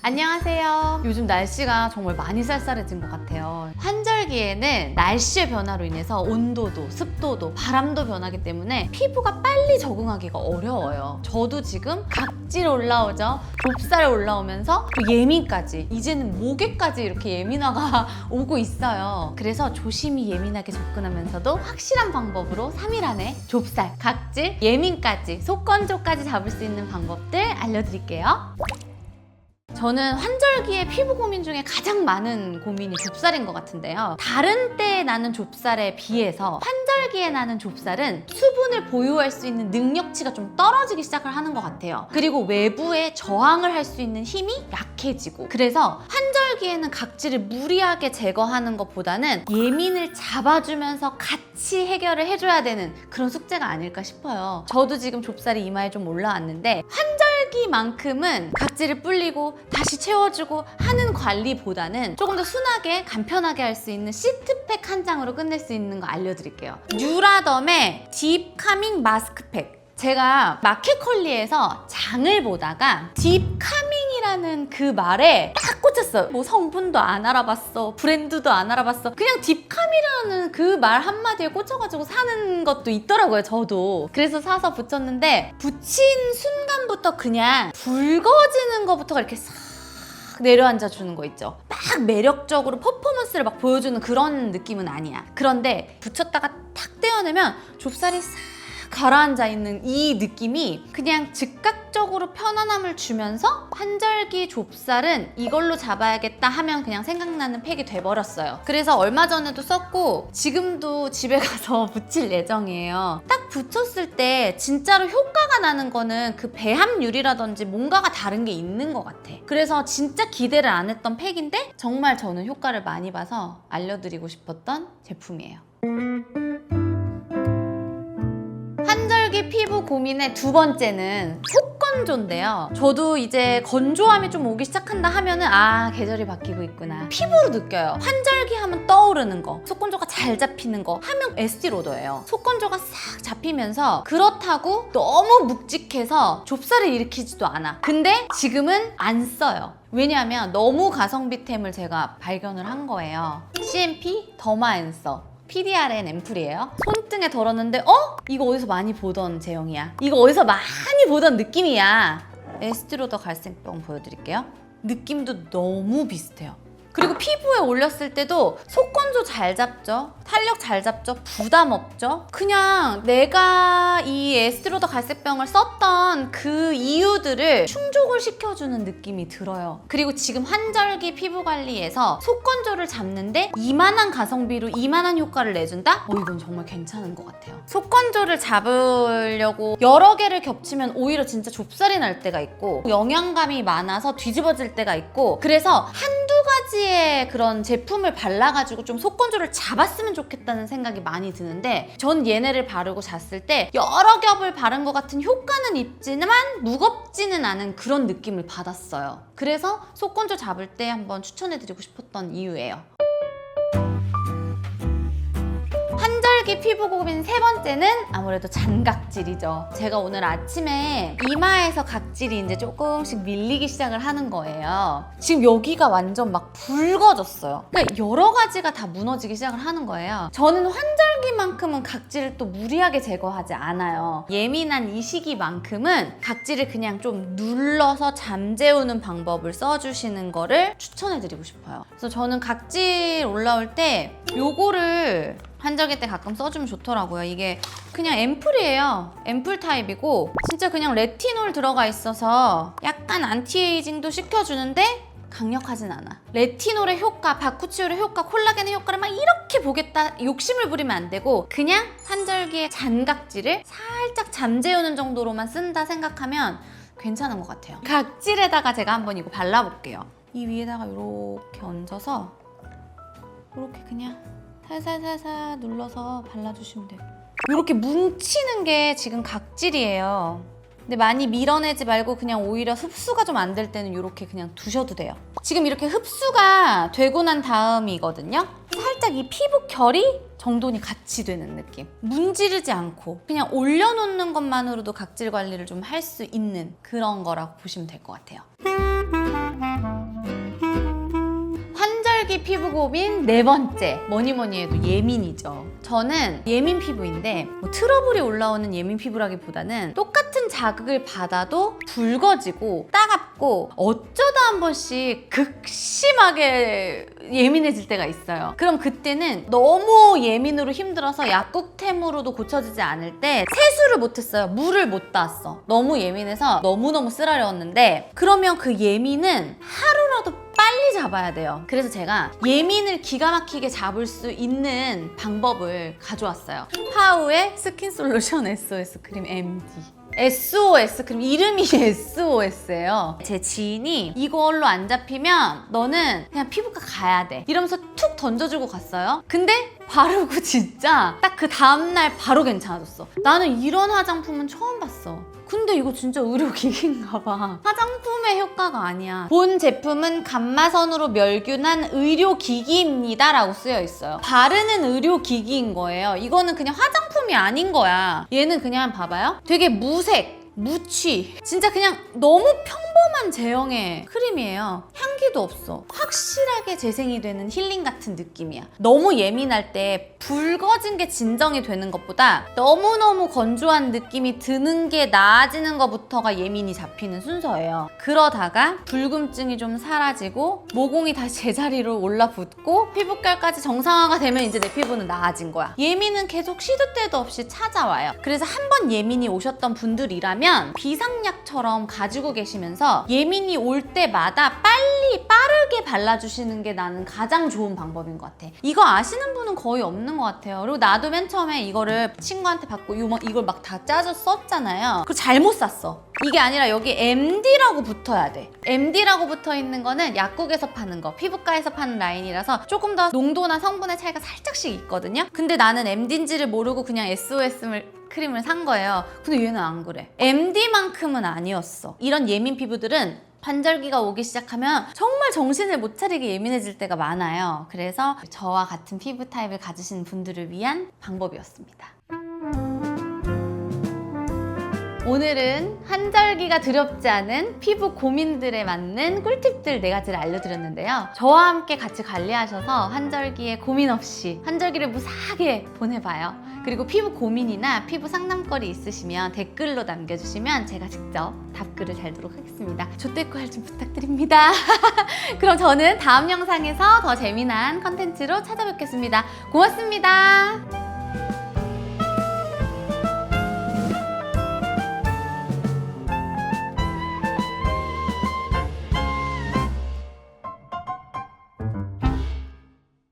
안녕하세요. 요즘 날씨가 정말 많이 쌀쌀해진 것 같아요. 환절기에는 날씨의 변화로 인해서 온도도, 습도도, 바람도 변하기 때문에 피부가 빨리 적응하기가 어려워요. 저도 지금 각질 올라오죠. 좁쌀 올라오면서 또 예민까지, 이제는 목에까지 이렇게 예민화가 오고 있어요. 그래서 조심히 예민하게 접근하면서도 확실한 방법으로 3일 안에 좁쌀, 각질, 예민까지, 속건조까지 잡을 수 있는 방법들 알려드릴게요. 저는 환절기에 피부 고민 중에 가장 많은 고민이 좁쌀인 것 같은데요. 다른 때에 나는 좁쌀에 비해서 환절기에 나는 좁쌀은 수분을 보유할 수 있는 능력치가 좀 떨어지기 시작을 하는 것 같아요. 그리고 외부에 저항을 할 수 있는 힘이 약해지고 그래서 환 절기에는 각질을 무리하게 제거하는 것보다는 예민을 잡아주면서 같이 해결을 해줘야 되는 그런 숙제가 아닐까 싶어요. 저도 지금 좁쌀이 이마에 좀 올라왔는데 환절기만큼은 각질을 불리고 다시 채워주고 하는 관리보다는 조금 더 순하게 간편하게 할 수 있는 시트팩 한 장으로 끝낼 수 있는 거 알려드릴게요. 뉴라덤의 딥 카밍 마스크팩. 제가 마켓컬리에서 장을 보다가 딥 카밍 이라는 그 말에 딱 꽂혔어요. 뭐 성분도 안 알아봤어. 브랜드도 안 알아봤어. 그냥 딥 카밍이라는 그 말 한마디에 꽂혀가지고 사는 것도 있더라고요, 저도. 그래서 사서 붙였는데 붙인 순간부터 그냥 붉어지는 것부터가 이렇게 싹 내려앉아 주는 거 있죠. 막 매력적으로 퍼포먼스를 막 보여주는 그런 느낌은 아니야. 그런데 붙였다가 탁 떼어내면 좁쌀이 싹 가라앉아 있는 이 느낌이 그냥 즉각적으로 편안함을 주면서 환절기 좁쌀은 이걸로 잡아야겠다 하면 그냥 생각나는 팩이 돼버렸어요. 그래서 얼마 전에도 썼고 지금도 집에 가서 붙일 예정이에요. 딱 붙였을 때 진짜로 효과가 나는 거는 그 배합률이라든지 뭔가가 다른 게 있는 것 같아. 그래서 진짜 기대를 안 했던 팩인데 정말 저는 효과를 많이 봐서 알려드리고 싶었던 제품이에요. 환절기 피부 고민의 두 번째는 속건조인데요. 저도 이제 건조함이 좀 오기 시작한다 하면은 아 계절이 바뀌고 있구나 피부로 느껴요. 환절기 하면 떠오르는 거, 속건조가 잘 잡히는 거 하면 에스티 로더예요. 속건조가 싹 잡히면서 그렇다고 너무 묵직해서 좁쌀을 일으키지도 않아. 근데 지금은 안 써요. 왜냐하면 너무 가성비템을 제가 발견을 한 거예요. CMP 더마앤서. PDRN 앰플이에요. 손등에 덜었는데 어? 이거 어디서 많이 보던 제형이야. 이거 어디서 많이 보던 느낌이야. 에스트로더 갈색병 보여드릴게요. 느낌도 너무 비슷해요. 그리고 피부에 올렸을 때도 속건조 잘 잡죠? 탄력 잘 잡죠? 부담 없죠? 그냥 내가 이 에스트로더 갈색병을 썼던 그 이유들을 충족을 시켜주는 느낌이 들어요. 그리고 지금 환절기 피부 관리에서 속건조를 잡는데 이만한 가성비로 이만한 효과를 내준다? 어, 이건 정말 괜찮은 것 같아요. 속건조를 잡으려고 여러 개를 겹치면 오히려 진짜 좁쌀이 날 때가 있고 영양감이 많아서 뒤집어질 때가 있고 그래서 한두 가지의 그런 제품을 발라가지고 좀 속건조를 잡았으면 좋겠다는 생각이 많이 드는데 전 얘네를 바르고 잤을 때 여러 겹을 바른 것 같은 효과는 있지만 무겁지는 않은 그런 느낌을 받았어요. 그래서 속건조 잡을 때 한번 추천해드리고 싶었던 이유예요. 환절기 피부 고민 세 번째는 아무래도 잔각질이죠. 제가 오늘 아침에 이마에서 각질이 이제 조금씩 밀리기 시작을 하는 거예요. 지금 여기가 완전 막 붉어졌어요. 그러니까 여러 가지가 다 무너지기 시작을 하는 거예요. 저는 환절기만큼은 각질을 또 무리하게 제거하지 않아요. 예민한 이 시기만큼은 각질을 그냥 좀 눌러서 잠재우는 방법을 써주시는 거를 추천해드리고 싶어요. 그래서 저는 각질 올라올 때 요거를 환절기 때 가끔 써주면 좋더라고요. 이게 그냥 앰플이에요. 앰플 타입이고 진짜 그냥 레티놀 들어가 있어서 약간 안티에이징도 시켜주는데 강력하진 않아. 레티놀의 효과, 바쿠치올의 효과, 콜라겐의 효과를 막 이렇게 보겠다 욕심을 부리면 안 되고 그냥 환절기에 잔각질을 살짝 잠재우는 정도로만 쓴다 생각하면 괜찮은 것 같아요. 각질에다가 제가 한번 이거 발라볼게요. 이 위에다가 이렇게 얹어서 이렇게 그냥 살살살살 눌러서 발라주시면 돼요. 이렇게 뭉치는 게 지금 각질이에요. 근데 많이 밀어내지 말고 그냥 오히려 흡수가 좀 안 될 때는 이렇게 그냥 두셔도 돼요. 지금 이렇게 흡수가 되고 난 다음이거든요. 살짝 이 피부 결이 정돈이 같이 되는 느낌. 문지르지 않고 그냥 올려놓는 것만으로도 각질 관리를 좀 할 수 있는 그런 거라고 보시면 될 것 같아요. 환절기 피부 고민 네 번째 뭐니 뭐니 해도 예민이죠. 저는 예민 피부인데 뭐 트러블이 올라오는 예민 피부라기보다는 똑같은 자극을 받아도 붉어지고 따갑 고 어쩌다 한 번씩 극심하게 예민해질 때가 있어요. 그럼 그때는 너무 예민으로 힘들어서 약국템으로도 고쳐지지 않을 때 세수를 못했어요. 물을 못 땄어. 너무 예민해서 너무너무 쓰라렸는데 그러면 그 예민은 하루라도 빨리 잡아야 돼요. 그래서 제가 예민을 기가 막히게 잡을 수 있는 방법을 가져왔어요. 파우의 스킨 솔루션 SOS 크림 MD. SOS 크림 이름이 SOS예요. 제 지인이 이걸로 안 잡히면 너는 그냥 피부과 가야 돼. 이러면서 툭 던져주고 갔어요. 근데 바르고 진짜 딱 그 다음날 바로 괜찮아졌어. 나는 이런 화장품은 처음 봤어. 근데 이거 진짜 의료기기인가 봐. 화장품의 효과가 아니야. 본 제품은 감마선으로 멸균한 의료기기입니다. 라고 쓰여 있어요. 바르는 의료기기인 거예요. 이거는 그냥 화장품이 아닌 거야. 얘는 그냥 봐봐요. 되게 무색. 무취 진짜 그냥 너무 평 범한 제형의 크림이에요. 향기도 없어. 확실하게 재생이 되는 힐링 같은 느낌이야. 너무 예민할 때 붉어진 게 진정이 되는 것보다 너무너무 건조한 느낌이 드는 게 나아지는 것부터가 예민이 잡히는 순서예요. 그러다가 붉음증이 좀 사라지고 모공이 다시 제자리로 올라붙고 피부결까지 정상화가 되면 이제 내 피부는 나아진 거야. 예민은 계속 시도 때도 없이 찾아와요. 그래서 한 번 예민이 오셨던 분들이라면 비상약처럼 가지고 계시면서 예민이 올 때마다 빨리 빠르게 발라주시는 게 나는 가장 좋은 방법인 것 같아. 이거 아시는 분은 거의 없는 것 같아요. 그리고 나도 맨 처음에 이거를 친구한테 받고 이걸 막 다 짜서 썼잖아요. 그거 잘못 샀어. 이게 아니라 여기 MD라고 붙어야 돼. MD라고 붙어 있는 거는 약국에서 파는 거, 피부과에서 파는 라인이라서 조금 더 농도나 성분의 차이가 살짝씩 있거든요. 근데 나는 MD인지를 모르고 그냥 SOS를 크림을 산 거예요. 근데 얘는 안 그래. MD만큼은 아니었어. 이런 예민 피부들은 환절기가 오기 시작하면 정말 정신을 못 차리게 예민해질 때가 많아요. 그래서 저와 같은 피부 타입을 가지신 분들을 위한 방법이었습니다. 오늘은 한절기가 두렵지 않은 피부 고민들에 맞는 꿀팁들 네 가지를 알려드렸는데요. 저와 함께 같이 관리하셔서 한절기에 고민 없이 한절기를 무사하게 보내봐요. 그리고 피부 고민이나 피부 상담거리 있으시면 댓글로 남겨주시면 제가 직접 답글을 달도록 하겠습니다. 조태꿀 좀 부탁드립니다. 그럼 저는 다음 영상에서 더 재미난 컨텐츠로 찾아뵙겠습니다. 고맙습니다.